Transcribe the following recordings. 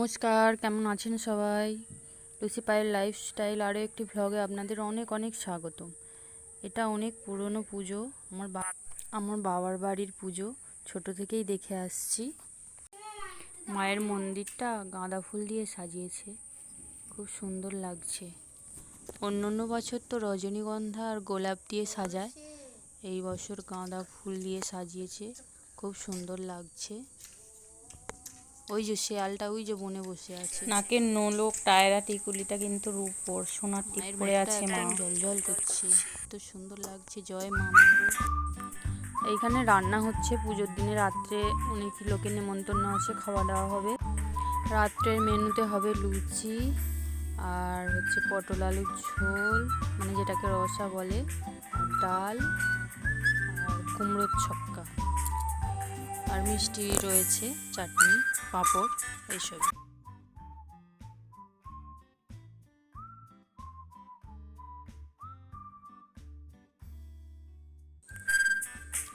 নমস্কার, কেমন আছেন সবাই? লুসি পায়ের লাইফস্টাইল আরও একটি ভ্লগে আপনাদের অনেক অনেক স্বাগত এটা অনেক পুরনো পুজো, আমার বা আমার বাবার বাড়ির পুজো, ছোট থেকেই দেখে আসছি। মায়ের মন্দিরটা গাঁদা ফুল দিয়ে সাজিয়েছে, খুব সুন্দর লাগছে। অন্য অন্য বছর তো রজনীগন্ধা আর গোলাপ দিয়ে সাজায়, এই বছর গাঁদা ফুল দিয়ে সাজিয়েছে, খুব সুন্দর লাগছে। ওই যে শেয়ালটা ওই যে বনে বসে আছে। নাকের নোলক টায়রা টিকুলিটা কিন্তু রূপোর সোনার টিপ পড়ে আছে মা। জল জল করছে। তো সুন্দর লাগছে। জয় মা এইখানে রান্না হচ্ছে পুজোর দিনে। রাত্রে অনেক লোকের নেমন্তন্ন আছে খাওয়া দাওয়া হবে। রাত্রের মেনুতে হবে লুচি আর হচ্ছে পটল আলুর ঝোল মানে যেটাকে রসা বলে ডাল আর কুমড়োর ছক্কা। আর মিষ্টি রয়েছে চাটনি। পাঁপড় এইসব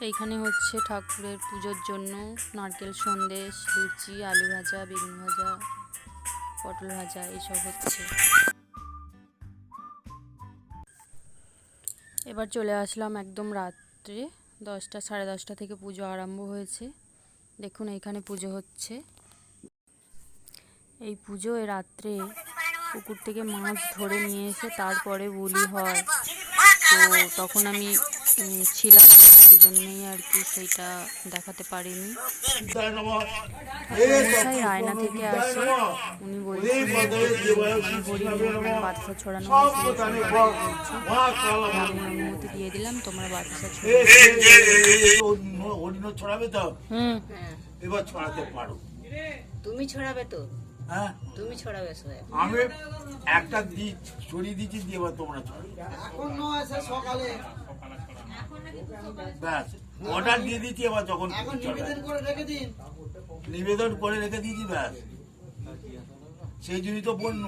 এইখানে হচ্ছে ঠাকুরের পুজোর জন্য নারকেল সন্দেশ, লুচি, আলু ভাজা, বেগুন ভাজা, পটল ভাজা, এইসব হচ্ছে। এবার চলে আসলাম একদম রাত্রে, দশটা সাড়ে দশটা থেকে পুজো আরম্ভ হয়েছে। দেখুন, এইখানে পুজো হচ্ছে। এই পুজোয় রাত্রে পুকুর থেকে মাছ ধরে নিয়ে এসে তারপরে বলি হয়। তো তখন আমি ছিলাম সেই জন্যই আর কি সেইটা দেখাতে পারিনি। মশাই আয়না থেকে আসে উনি বলছেন বাতাসা ছড়ানো। আমি অনুমতি দিয়ে দিলাম তোমরা বাতাসা হরিণ ছড়াবে তো? হুম। এবার ছড়াতে পারো। তুমি ছড়াবে তো? হ্যাঁ? তুমি ছড়াবে আমি একটা দি ছড়িয়ে দিচ্ছি দিয়ে এবার তোমরা ছড়াবে। ব্যাস অর্ডার দিয়ে দিচ্ছি এবার যখন। নিবেদন করে রেখে দিয়েছি ব্যাস। সেই জন্যই তো বন্য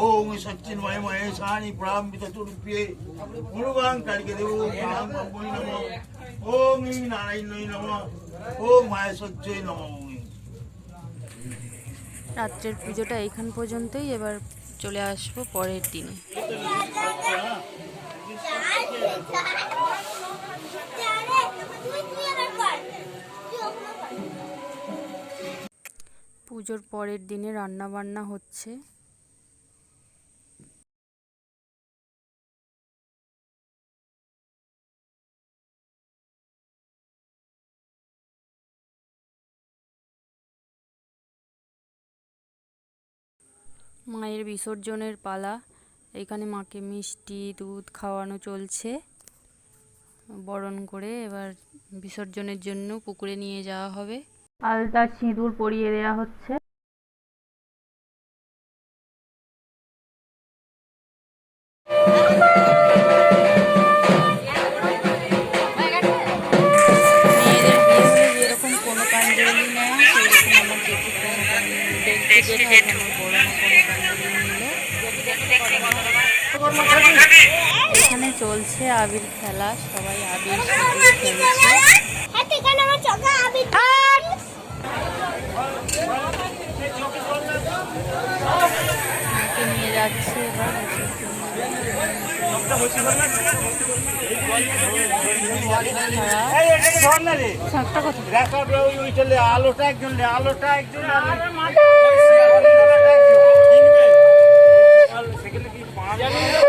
ওম সচ্চিন্ময় মহেশানি প্রাম্বিত চুরুপ্যে মুরুগাং কালিকে দেব নাম ব্রহ্মণি নম। নম রাত্রের পুজোটা এইখান পর্যন্তই, এবার চলে আসব পরের দিনে। পুজোর পরের দিনে রান্না বান্না হচ্ছে। মায়ের বিসর্জনের পালা। এখানে মাকে মিষ্টি দুধ খাওয়ানো চলছে। বরণ করে এবার বিসর্জনের জন্য পুকুরে নিয়ে যাওয়া হবে। আলতা সিঁদুর পরিয়ে দেওয়া হচ্ছে। মেয়েদের বিয়ে যেরকম কোনো সেরকম আমার আমার বড় এখানে চলছে আবির খেলা সবাই আবির খেলছে। নিয়ে যাচ্ছে আলোটা একজন আলোটা একজন 양이다.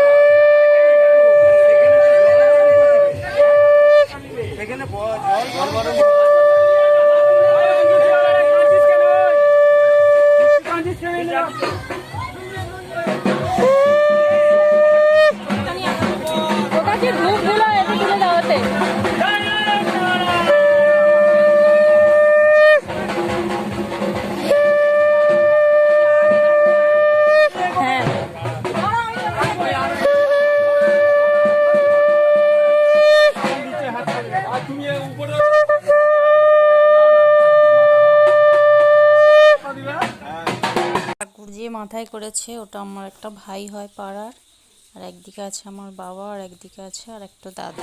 ঠাকুর যে মাথায় করেছে, ওটা আমার একটা ভাই হয় পাড়ার। আর একদিকে আছে আমার বাবা, আর একদিকে আছে আর একটা দাদা।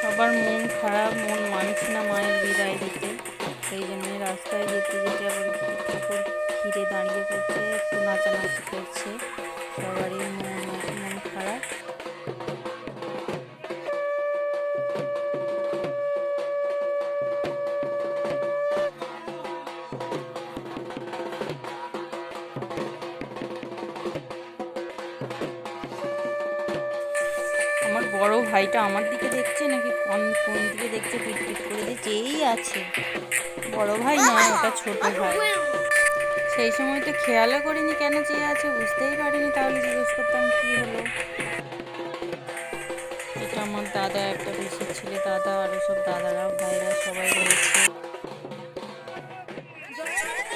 সবার মন খারাপ, মন মানছে না মায়ের বিদায় দিতে। সেই জন্য রাস্তায় যেতে যেতে আবার ঘিরে দাঁড়িয়ে পড়ছে, একটু নাচানাচি করছে। সবারই মন বড় ভাইটা আমার দিকে দেখছে নাকি কোন কোন দিকে দেখছে পিট পিট করে যে যেই আছে। বড় ভাই নয় ওটা ছোট ভাই। সেই সময় তো খেয়ালও করিনি কেন চেয়ে আছে, বুঝতেই পারিনি তাহলে জিজ্ঞেস করতাম কি হলো। এটা আমার দাদা, একটা পিসির ছেলে দাদা আরও সব দাদারা, ভাইরা সবাই রয়েছে।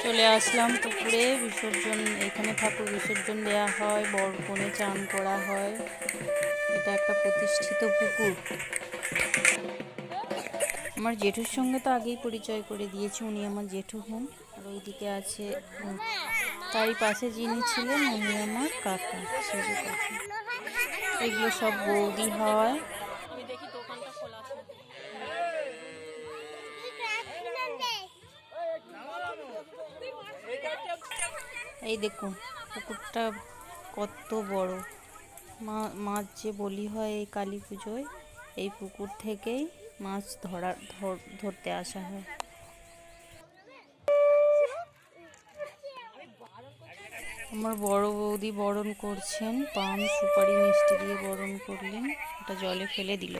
চলে আসলাম পুকুরে, বিসর্জন, এখানে ঠাকুর বিসর্জন দেওয়া হয়, বর কনে চান করা হয়। এটা একটা প্রতিষ্ঠিত পুকুর। আমার জেঠুর সঙ্গে তো আগেই পরিচয় করে দিয়েছি, উনি আমার জেঠু হন। আর ওইদিকে আছে তারই পাশে যিনি ছিলেন, উনি আমার কাকা কাকা। এগুলো সব বৌদি হয়। এই দেখুন, পুকুরটা কত বড়। মাছ যে বলি হয় এই কালী পুজোয়, এই পুকুর থেকেই মাছ ধরা, ধর- ধরতে আসা হয়। আমার বড় বৌদি বরণ করছেন, পাম সুপারি মিষ্টি দিয়ে বরণ করলেন, ওটা জলে ফেলে দিল।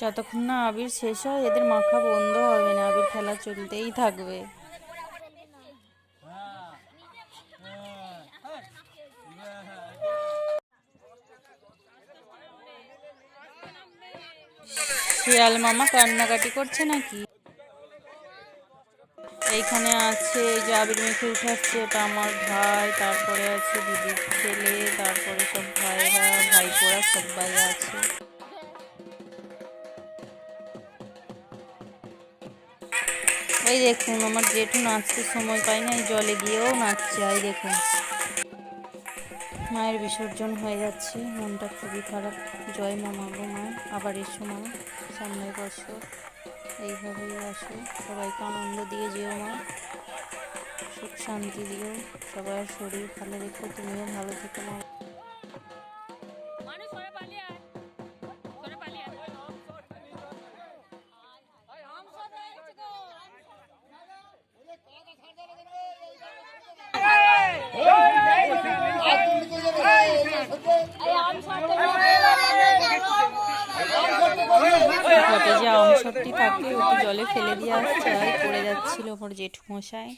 যতক্ষণ না আবির শেষ হয়, এদের মাখা বন্ধ হবে না। আবির খেলা চলতেই থাকবে। শিয়াল মামা কান্নাকাটি করছে নাকি? এইখানে আছে যে আবির মেখে উঠাচ্ছে এটা আমার ভাই, তারপরে আছে দিদির ছেলে, তারপরে সব ভাইরা ভাইপোরা সবাই আছে। এই দেখুন, আমার জেঠু নাচতে সময় পাই না, এই জলে গিয়েও নাচছে, এই দেখুন। মায়ের বিসর্জন হয়ে যাচ্ছে, মনটা খুবই খারাপ। জয় মা মাগো মা, আবার এসো মা, সামনের বছর এইভাবেই আসো। সবাইকে আনন্দ দিয়ে যেও মা, সুখ শান্তি দিও, সবার শরীর ভালো রেখো, তুমিও ভালো থেকো মা। ঘটে যে সত্যি থাকে ওকে জলে ফেলে দিয়ে আসছে পড়ে যাচ্ছিল আমার জেঠু মশাই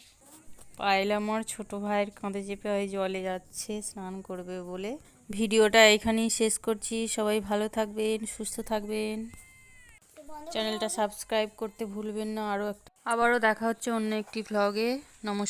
পায়েল আমার ছোট ভাইয়ের কাঁধে চেপে ওই জলে যাচ্ছে, স্নান করবে বলে। ভিডিওটা এখানেই শেষ করছি। সবাই ভালো থাকবেন, সুস্থ থাকবেন। চ্যানেলটা সাবস্ক্রাইব করতে ভুলবেন না। আরও একটা আবারও দেখা হচ্ছে অন্য একটি ভ্লগে নমস্কার।